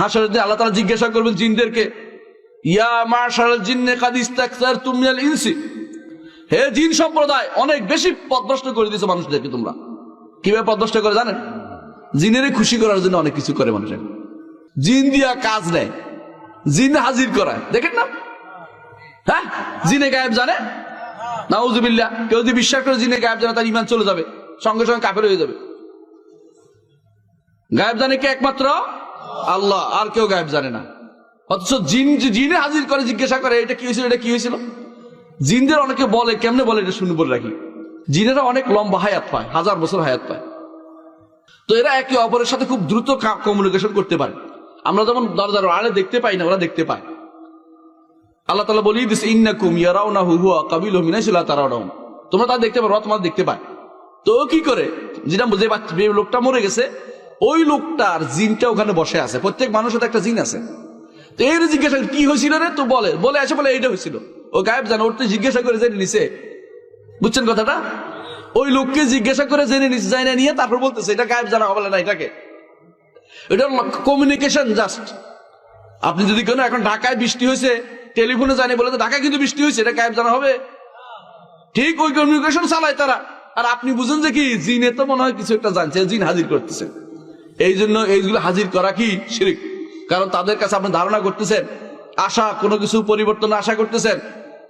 হাসরের দিন আল্লাহ তালা জিজ্ঞাসা করবেন জিনদেরকে, ইয়া মাশার জিন্নে কাদ ইস্তাকসার তুমিয়াল ইনসি? হে জিন সম্প্রদায়, অনেক বেশি পদভ্রষ্ট করে দিয়েছে মানুষদেরকে তোমরা। কীভাবে পদভ্রষ্ট করে জানেন? জিনেরই খুশি করার জন্য অনেক কিছু করে মানুষের। জিন দিয়া কাজ নেয়, জিন হাজির করায়। দেখেন না? হ্যাঁ? জিনে গায়েব জানে? নাউজুবিল্লাহ, কেউ যদি বিশ্বাস করে জিনে গায়েব জানে, তার ইমান চলে যাবে, সঙ্গে সঙ্গে কাফের হয়ে যাবে। গায়েব জানে কে একমাত্র? আল্লাহ, আর কেউ গায়েব জানে না। অথচ জিন জিনে হাজির করে, জিজ্ঞাসা করে, এটা কি হয়েছিল, এটা কি হয়েছিল? জিনদের অনেকে বলে, কেমনে বলে এটা শুনে বলে রাখি জিনেরা অনেক লম্বা হায়াত পায়, হাজার বছর হায়াত পায়। তো এরা একে অপরের সাথে খুব দ্রুত কমিউনিকেশন করতে পারে। আমরা যেমন দরজার আড়ে দেখতে পাই না, ওরা দেখতে পায়। আল্লাহ তালা বলিয়ে দিচ্ছে ইন্নাকুম ইয়ারাও না হুয়া কাবিল মিনাইছিল তারাও তোমরা তা দেখতে পারো তোমার দেখতে পায়। তো কি করে? যেটা যে লোকটা মরে গেছে ওই লোকটার জিনটা ওখানে বসে আছে। প্রত্যেক মানুষের একটা জিন আছে। এই জিজ্ঞাসা কি হয়েছিল রে? তো বলে বলে আছে বলে এইটা হয়েছিল। ও গায়েব জানে, ওর তো জিজ্ঞাসা করে জেনে নিছে। বুঝছেন কথাটা? ওই লোককে জিজ্ঞাসা করে জেনে নিছে যাই না নিয়ে তারপর বলতেছে, এটা গায়েব জানা, হবে না এটাকে। এটা কমিউনিকেশন জাস্ট আপনি যদি কেন, এখন ঢাকায় বৃষ্টি হয়েছে, টেলিফোনে জানি বলে ঢাকায় কিন্তু বৃষ্টি হয়েছে, এটা গায়েব জানা, হবে? ঠিক ওই কমিউনিকেশন চালায় তারা। আর আপনি বুঝেন যে কি, জিনে তো মনে হয় কিছু একটা জানছে, জিন হাজির করতেছে। এই জন্য এইগুলো হাজির করা কি শিরিক? কারণ তাদের কাছে আপনি ধারণা করতেছেন, আশা, কোনো কিছু পরিবর্তন আশা করতেছেন।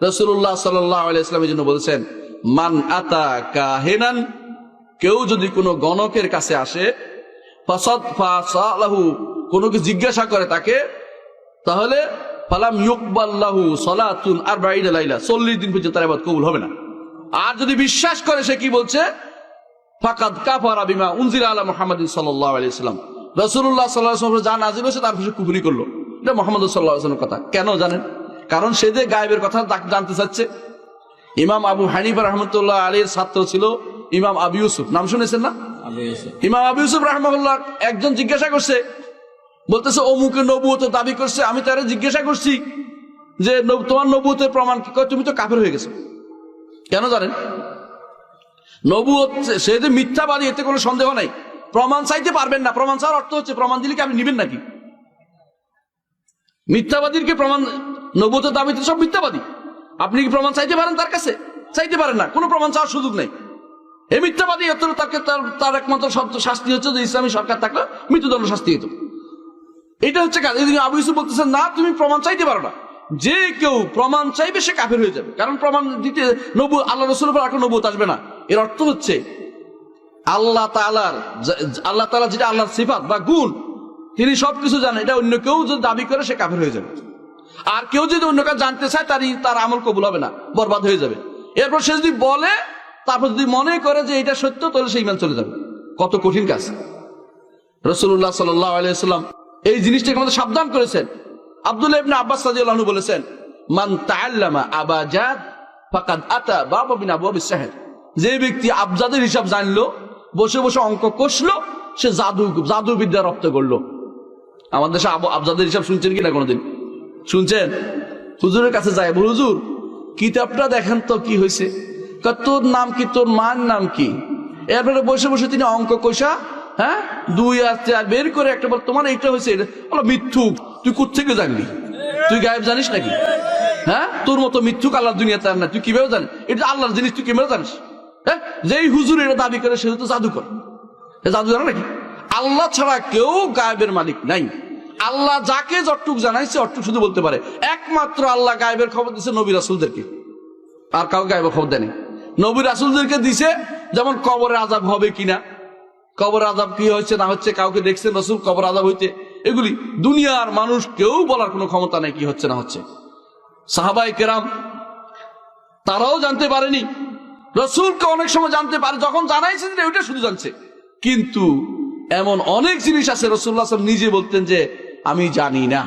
রসুল্লাহ সাল্লামের জন্য বলছেন, মান আতা কাহেনান, কেউ যদি কোনো গণকের কাছে আসে কোনো কিছু জিজ্ঞাসা করে তাকে, তাহলে ফালাম ইউকবাল্লাহু সলাতুন আর বাইরে লাইলা, চল্লিশ দিন পর্যন্ত তার কবুল হবে না। আর যদি বিশ্বাস করে সে কি বলছে ফাকাদ কাফারা বিমা উনজিরা আলা মুহাম্মাদিন সাল্লাল্লাহু আলাইহি সাল্লাম। রাসূলুল্লাহ সাল্লাল্লাহু আলাইহি ওয়াসাল্লাম যা নাযিল হয়েছে তার পিছনে কুফরি করল। এটা মুহাম্মদ সাল্লাল্লাহু আলাইহি কথা। কেন জানেন? কারণ সে যে গায়েবের কথা জানতে চাচ্ছে। ইমাম আবু হানিফা রহমতুল্লাহ আলীর ছাত্র ছিল ইমাম আবু ইউসুফ। নাম শুনেছেন না? ইমাম আবু ইউসুফ রহমাহুল্লাহ একজন জিজ্ঞাসা করছে বলতেছে অমুকে নবুয়তের দাবি করছে? আমি তারা জিজ্ঞাসা করছি যে তোমার নবুয়তের প্রমাণ কি? কয়, তুমি তো কাফের হয়ে গেছো। কেন জানেন? নবুয়ত সে যে মিথ্যাবাদী, এতে কোনো সন্দেহ নাই। প্রমাণ চাইতে পারবেন না। প্রমাণ চাওয়ার অর্থ হচ্ছে, প্রমাণ দিলে কি আপনি নিবেন নাকি? মিথ্যাবাদীর কি প্রমাণ নবুয়তের দাবিতে সব মিথ্যাবাদী। আপনি কি প্রমাণ চাইতে পারেন তার কাছে? চাইতে পারেন না। কোনো প্রমাণ চাওয়ার সুযোগ নেই। এই মিথ্যাবাদী এত তাকে তার তার একমাত্র শাস্তি হচ্ছে যে ইসলামী সরকার থাকলে মৃত্যুদণ্ড শাস্তি হতো। এটা হচ্ছে কাজ। এই আবু ইউসুফ বলতেছেন, না, তুমি প্রমাণ চাইতে পারো না। যে কেউ প্রমাণ চাইবে সে কাফের হয়ে যাবে। কারণ প্রমাণ দিতে নবু আল্লাহ রসুল উপর এখন নবুত আসবে না। এর অর্থ হচ্ছে, আল্লাহ তালার আল্লাহ তালা যেটা আল্লাহর সিফাত বা গুণ, তিনি সবকিছু জানেন। এটা অন্য কেউ যদি দাবি করে, সে কাফের হয়ে যাবে। আর কেউ যদি অন্য কাজ জানতে চায় তার তার আমল কবুল হবে না, বরবাদ হয়ে যাবে। এরপর সে যদি বলে, তারপর যদি মনে করে যে এটা সত্য, তাহলে সে ইমান চলে যাবে। কত কঠিন কাজ। রসুল্লাহ সাল্লাম এই জিনিসটাকে আমাদের সাবধান করেছেন। আব্বাস বলেছেন, মান আবাজাদ আতা যে ব্যক্তি হিসাব জানলো, বসে বসে অঙ্ক কষলো, সে জাদু জাদু বিদ্যা রপ্ত করল। আমাদের দেশে আবু, আবজাদের হিসাব শুনছেন কিনা কোনোদিন? শুনছেন? হুজুরের কাছে যায় হুজুর, কিতাবটা দেখেন তো কি হয়েছে? তোর নাম কি, তোর মার নাম কি? এরপরে বসে বসে তিনি অঙ্ক কষা হ্যাঁ? দুই আসছে আর বের করে একটা বল, তোমার হয়েছে, এটা বলো মিথ্যুক। তুই কোথেকে জানলি? তুই গায়েব জানিস নাকি? হ্যাঁ? তোর মতো মিথ্যুক আল্লাহর দুনিয়াতে আর না তুই কীভাবে জানিস? এটা আল্লাহর জিনিস, তুই কীভাবে জানিস? হ্যাঁ? যেই হুজুর এটা দাবি করে, সে তো জাদুকর। এ জাদু জানা নাকি? আল্লাহ ছাড়া কেউ গায়েবের মালিক নাই। আল্লাহ যাকে যটটুক জানাইছে অটুক শুধু বলতে পারে। একমাত্র আল্লাহ গায়েবের খবর দিচ্ছে নবী রাসুলদেরকে। আর কাউ গায়েবের খবর দেয়নি। নবী রাসুলদেরকে দিছে, যেমন কবরের আজাব হবে কিনা কবর আজাব কি হচ্ছে না হচ্ছে কাউকে দেখছেন রসুল কবর আজাব হইতে? এগুলি দুনিয়ার মানুষ কেউ বলার কোনো ক্ষমতা নেই কি হচ্ছে না হচ্ছে। সাহাবাই কেরাম তারাও জানতে পারেনি। রসুলকে অনেক সময় জানতে পারে, যখন জানাইছে যে ওইটা শুধু জানছে। কিন্তু এমন অনেক জিনিস আছে রসুল্লাহ নিজে বলতেন যে, আমি জানি না।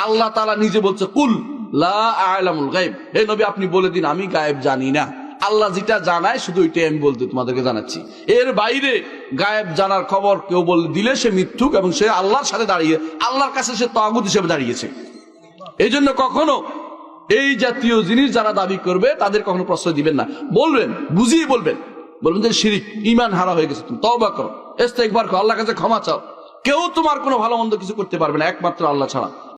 আল্লাহ তালা নিজে বলছে, কুল লা আলামুল গায়েব। হে নবী, আপনি বলে দিন, আমি গায়েব জানি না। আল্লাহ যেটা জানায়, শুধু ওইটাই আমি বলতে তোমাদেরকে জানাচ্ছি। এর বাইরে গায়েব জানার খবর কেউ বলে, দিলে সে মিথ্যুক এবং সে আল্লাহর সাথে দাঁড়িয়ে, আল্লাহর কাছে সে তাগুদ হিসেবে দাঁড়িয়েছে। এই জন্য কখনো এই জাতীয় জিনিস যারা দাবি করবে, তাদের কখনো প্রশ্রয় দিবেন না। বলবেন, বুঝিয়ে বলবেন। বলবেন যে, শিরিক ইমান হারা হয়ে গেছে তুমি, তওবা করো। ইস্তেগফার করো, আল্লাহর কাছে ক্ষমা চাও। কেউ তোমার কোনো ভালো মন্দ কিছু করতে পারবে না, একমাত্র আল্লাহ ছাড়া।